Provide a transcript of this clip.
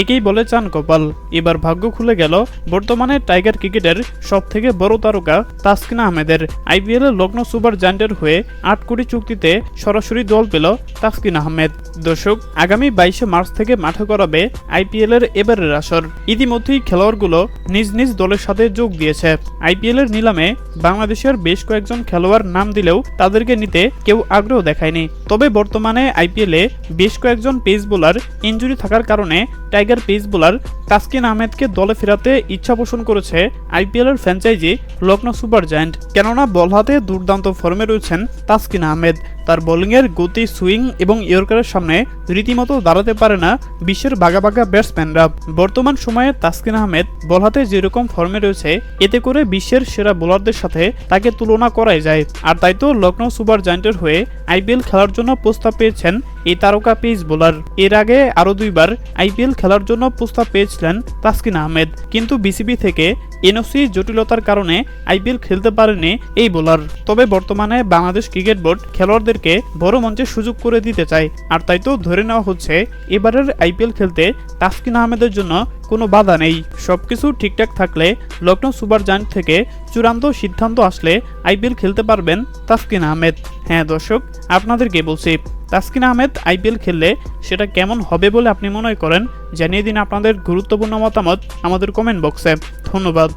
একেই বলে চান কপাল এবার ভাগ্য খুলে গেল বর্তমানে টাইগার ক্রিকেটের সব থেকে বড় তারকা তাসকিন আহমেদের। আইপিএল এর লগ্ন সুপার জায়ান্টের হয়ে আট কোটি চুক্তিতে সরাসরি দল পেল তাসকিন আহমেদ। দর্শক, আগামী বাইশে মার্চ থেকে মাঠে করাবে আইপিএল এর এবারের আসর। ইতিমধ্যেই খেলোয়াড়গুলো নিজ নিজ দলের সাথে যোগ দিয়েছে। আইপিএল এর নিলামে বাংলাদেশের বেশ কয়েকজন খেলোয়াড় নাম দিলেও তাদেরকে নিতে কেউ আগ্রহ দেখায়নি। তবে বর্তমানে আইপিএলে বেশ কয়েকজন পেস বোলার ইনজুরি থাকার কারণে টাইগার পেস বোলার তাসকিন আহমেদকে দলে ফেরাতে ইচ্ছা পোষণ করেছে আইপিএল এর ফ্র্যাঞ্চাইজি লখনৌ সুপার জায়ান্ট। কেননা বল হাতে দুর্দান্ত ফর্মে রয়েছেন তাসকিন আহমেদ। তার বোলিংয়ের গতি, সুইং এবং ইয়র্কারের সামনে রীতিমতো দাঁড়াতে পারে না বিশ্বের বাঘা বাঘা ব্যাটসম্যানরা। বর্তমান সময়ে তাসকিন আহমেদ বল হাতে যেরকম ফর্মে রয়েছে, এতে করে বিশ্বের সেরা বোলারদের সাথে তাকে তুলনা করাই যায়। আর তাই তো লখনৌ সুপার জায়ান্টের হয়ে আইপিএল খেলার জন্য প্রস্তাব পেয়েছেন এই তারকা পেস বোলার। এর আগে আরও দুইবার আইপিএল খেলার জন্য প্রস্তাব পেয়েছিলেন তাসকিন আহমেদ। কিন্তু বিসিবি থেকে এনওসি জটিলতার কারণে আইপিএল খেলতে পারেনি এই বোলার। তবে বর্তমানে বাংলাদেশ ক্রিকেট বোর্ড খেলোয়াড়দেরকে বড় মঞ্চে সুযোগ করে দিতে চায়। আর তাই তো ধরে নেওয়া হচ্ছে, এবারের আইপিএল খেলতে তাসকিন আহমেদের জন্য কোনো বাধা নেই। সবকিছু ঠিকঠাক থাকলে লখনৌ সুপার জায়ান্ট থেকে চূড়ান্ত সিদ্ধান্ত আসলে আইপিএল খেলতে পারবেন তাসকিন আহমেদ। হ্যাঁ দর্শক আপনাদেরকে বলছি তাসকিন আহমেদ আইপিএল খেললে সেটা কেমন হবে বলে আপনি মনে করেন? জানিয়ে দিন আপনাদের গুরুত্বপূর্ণ মতামত আমাদের কমেন্ট বক্সে ধন্যবাদ।